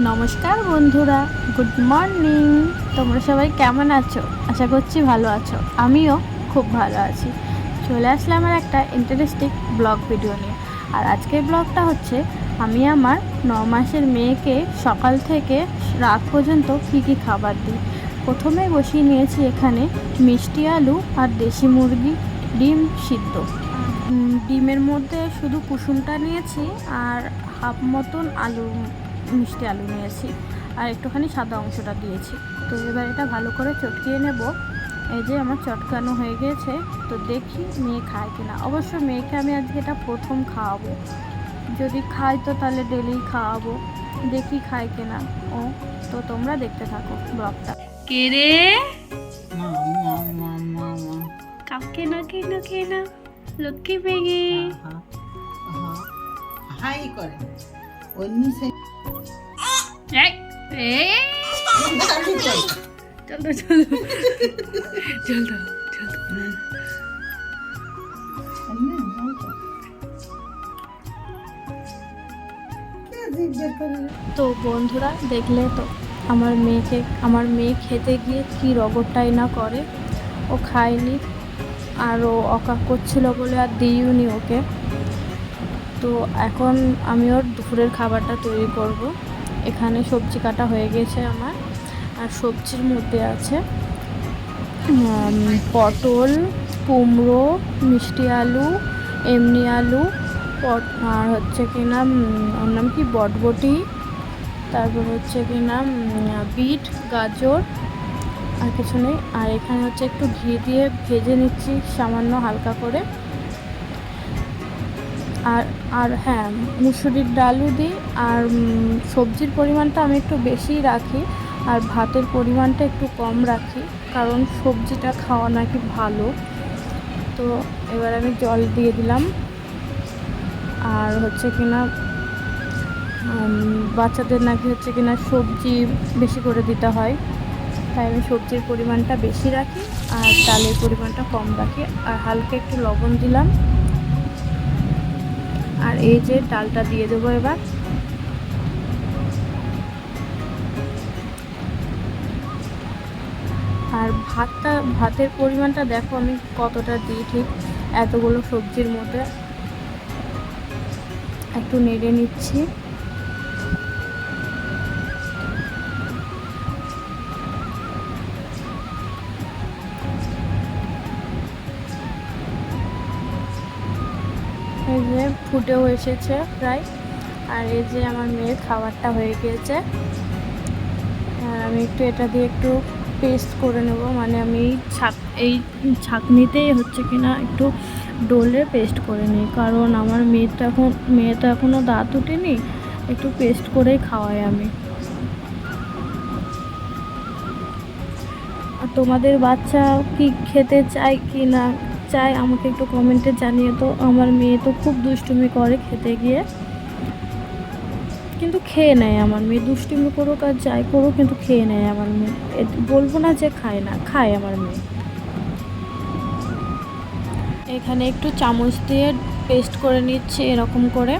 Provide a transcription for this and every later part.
নমস্কার বন্ধুরা, good morning. তোমরা সবাই কেমন আছো? আশা করছি ভালো আছো। আমিও খুব ভালো আছি। চলে আসলাম আমার একটা ইন্টারেস্টিং ব্লগ ভিডিও নিয়ে। আর আজকের ব্লগটা হচ্ছে, আমি আমার ন মাসের মেয়েকে সকাল থেকে রাত পর্যন্ত কী কী খাবার দিই। প্রথমে বসিয়ে নিয়েছি এখানে মিষ্টি আলু আর দেশি মুরগি ডিম সিদ্ধ। ডিমের মধ্যে শুধু কুসুমটা নিয়েছি আর হাফ মতন আলু মিষ্টি আলু নিয়েছি আর একটুখানি সাদা অংশটা দিয়েছি। তো এবার এটা ভালো করে চটকিয়ে নেব। এই যে আমার চটকানো হয়ে গেছে তো দেখি মেয়ে খায় কিনা। অবশ্য মেয়েকে আমি আজকে এটা প্রথম খাওয়াবো। যদি খায় তো তাহলে ডেলি খাওয়াবো। দেখি খায় কিনা। ও তো তোমরা দেখতে থাকো ব্লগটা। কে রে? মা মা মা মা মা। কাকে না কে না কে না? লক্ষ্মী আহা। হাই করে। অন্য। চল তো চল তো। বন্ধুরা, দেখলে তো আমার মেয়েকে, আমার মেয়ে খেতে গিয়ে কি রগরটাই না করে ও খায়নি আর ও অকাক করছিল বলে আর দিইনি ওকে তো এখন আমি ওর দুপুরের খাবারটা তৈরি করব এখানে সবজি কাটা হয়ে গেছে আমার। আর সবজির মধ্যে আছে পটল, কুমড়ো, মিষ্টি আলু, এমনি আলু, পট, আর হচ্ছে কি নাম ওর নাম কি? বটবটি, তারপর হচ্ছে কি নাম বিট, গাজর, আর কিছু নেই। আর এখানে হচ্ছে একটু ঘি দিয়ে ভেজে নিচ্ছি সামান্য হালকা করে। আর আর হ্যাঁ মুসুরির ডালও দিই, আর সবজির পরিমাণটা আমি একটু বেশিই রাখি, আর ভাতের পরিমাণটা একটু কম রাখি, কারণ সবজিটা খাওয়া নাকি ভালো। তো এবার আমি জল দিয়ে দিলাম। আর হচ্ছে কিনা বাচ্চাদের নাকি হচ্ছে কিনা সবজি বেশি করে দিতে হয়, তাই আমি সবজির পরিমাণটা বেশি রাখি, আর ডালের পরিমাণটা কম রাখি, আর হালকা একটু লবণ দিলাম। আর এই যে ডালটা দিয়ে দেবো এবার। আর ভাতটা, ভাতের পরিমাণটা দেখো আমি কতটা দিই ঠিক এতগুলো সবজির মধ্যে। একটু নেড়ে নিচ্ছি। এই যে ফুটেও এসেছে প্রায়। আর এই যে আমার মেয়ের খাবারটা হয়ে গিয়েছে। আর আমি একটু এটা দিয়ে একটু পেস্ট করে নেব। মানে আমি ছাক, এই ছাকনিতেই হচ্ছে কিনা একটু ডোলে পেস্ট করে নিই। কারণ আমার মেয়ে তো এখন মেয়ে তো এখনও দাঁত উঠেনি। একটু পেস্ট করেই খাওয়াই আমি। আর তোমাদের বাচ্চা কি খেতে চায় কি না চায় আমাকে একটু কমেন্টে জানিয়ে তো আমার মেয়ে তো খুব দুষ্টুমি করে খেতে গিয়ে। কিন্তু খেয়ে নেয় আমার মেয়ে। দুষ্টুমি করুক আর যাই করুক, কিন্তু খেয়ে নেয় আমার মেয়ে। বলব না যে খায় না, খায় আমার মেয়ে। এখানে একটু চামচ দিয়ে পেস্ট করে নিচ্ছি এরকম করে।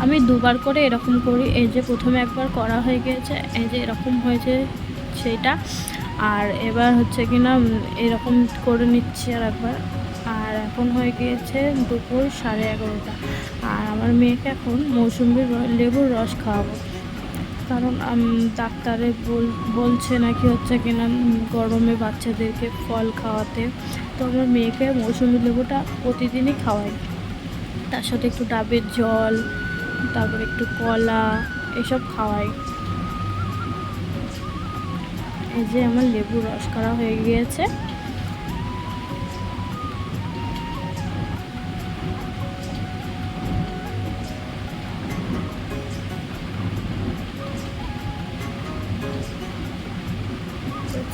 আমি দুবার করে এরকম করি, এই যে প্রথমে একবার করা হয়ে গিয়েছে, এই যে এরকম হয়েছে সেইটা। আর এবার হচ্ছে কি না এরকম করে নিচ্ছি আর একবার। আর এখন হয়ে গিয়েছে দুপুর সাড়ে এগারোটা। আর আমার মেয়েকে এখন মৌসুম্বির লেবুর রস খাওয়াবো। কারণ ডাক্তারে বল- বলছে নাকি হচ্ছে কিনা গরমে বাচ্চাদেরকে ফল খাওয়াতে। তো আমার মেয়েকে মৌসুমি লেবুটা প্রতিদিনই খাওয়াই। তার সাথে একটু ডাবের জল তারপর একটু কলা, এসব খাওয়াই। এই যে আমার লেবু রস করা হয়ে গিয়েছে।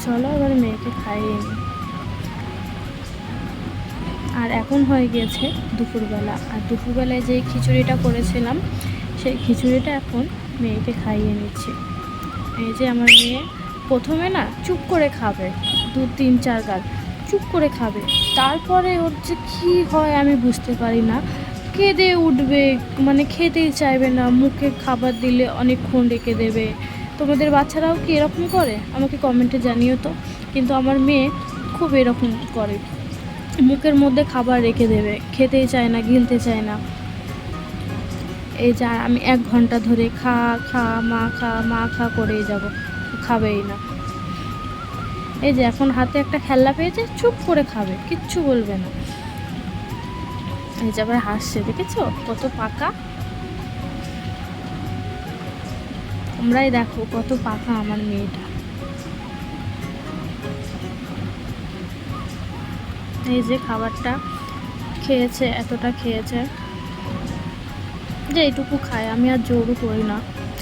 চলো এবার মেয়েকে খাইয়ে নিই আর এখন হয়ে গিয়েছে দুপুরবেলা। আর দুপুরবেলায় যে খিচুড়িটা করেছিলাম, সেই খিচুড়িটা এখন মেয়েকে খাইয়ে নিচ্ছি। এই যে আমার মেয়ে প্রথমে না চুপ করে খাবে, দু, তিন, চার গাল চুপ করে খাবে। তারপরে ওর যে কী হয় আমি বুঝতে পারি না। কেঁদে উঠবে মানে খেতেই চাইবে না। মুখে খাবার দিলে অনেকক্ষণ রেখে দেবে। তোমাদের বাচ্চারাও কি এরকম করে? আমাকে কমেন্টে জানিও তো। কিন্তু আমার মেয়ে খুব এরকম করে। মুখের মধ্যে খাবার রেখে দেবে। খেতেই চায় না, গিলতে চায় না। এই যে, আমি এক ঘণ্টা ধরে খা খা, মা খা মা, খা করেই যাব। খাবেই না। এই যে, এখন হাতে একটা খেলনা পেয়েছে, চুপ করে খাবে, কিচ্ছু বলবে না। এই যে, আবার হাসছে, দেখেছ? কত পাকা। তোমরাই দেখো, কত পাকা আমার মেয়েটা। এই যে খাবারটা খেয়েছে, এতটা খেয়েছে। যে এইটুকু খায় আমি আর জোরও করি না।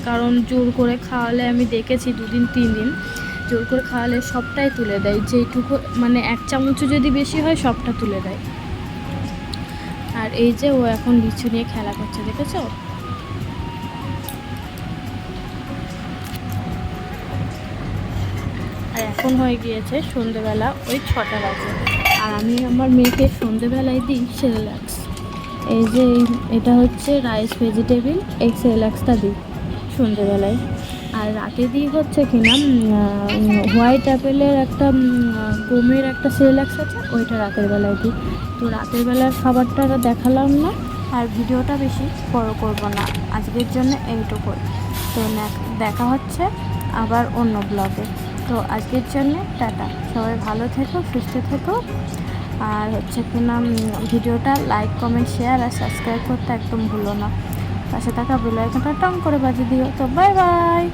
কারণ জোর করে খাওয়ালে আমি দেখেছি দুদিন, তিন দিন, জোর করে খাওয়ালে সবটাই তুলে দেয়। যেইটুকু মানে এক চামচও যদি বেশি হয়, সবটা তুলে দেয়। আর এই যে ও এখন লিচু নিয়ে খেলা করছে, দেখেছ? আর এখন হয়ে গিয়েছে সন্ধেবেলা, ওই ছটা বাজে। আর আমি আমার মেয়েকে সন্ধেবেলায় দিই সেরেলাক্স এই যে এটা হচ্ছে রাইস ভেজিটেবিল, এই সেরেলাক্সটা দিই সন্ধেবেলায়। আর রাতে দিই হচ্ছে কিনা হোয়াইট অ্যাপেলের একটা গমের একটা সেরেলাক্স আছে, ওইটা রাতের বেলায় দিই। তো রাতের বেলার খাবারটা দেখালাম না, আর ভিডিওটা বেশি বড় করব না। আজকের জন্য এইটুকুই। তো দেখা হচ্ছে আবার অন্য ব্লগে তো আজকের জন্য টাটা। সবাই ভালো থেকো, সুস্থ থেকো। আর হচ্ছে কি নাম ভিডিওটা লাইক কমেন্ট শেয়ার আর সাবস্ক্রাইব করতে একদম ভুলো না। পাশে থাকা বেল আইকনটা টং করে বাজিয়ে দিও। তো বাই বাই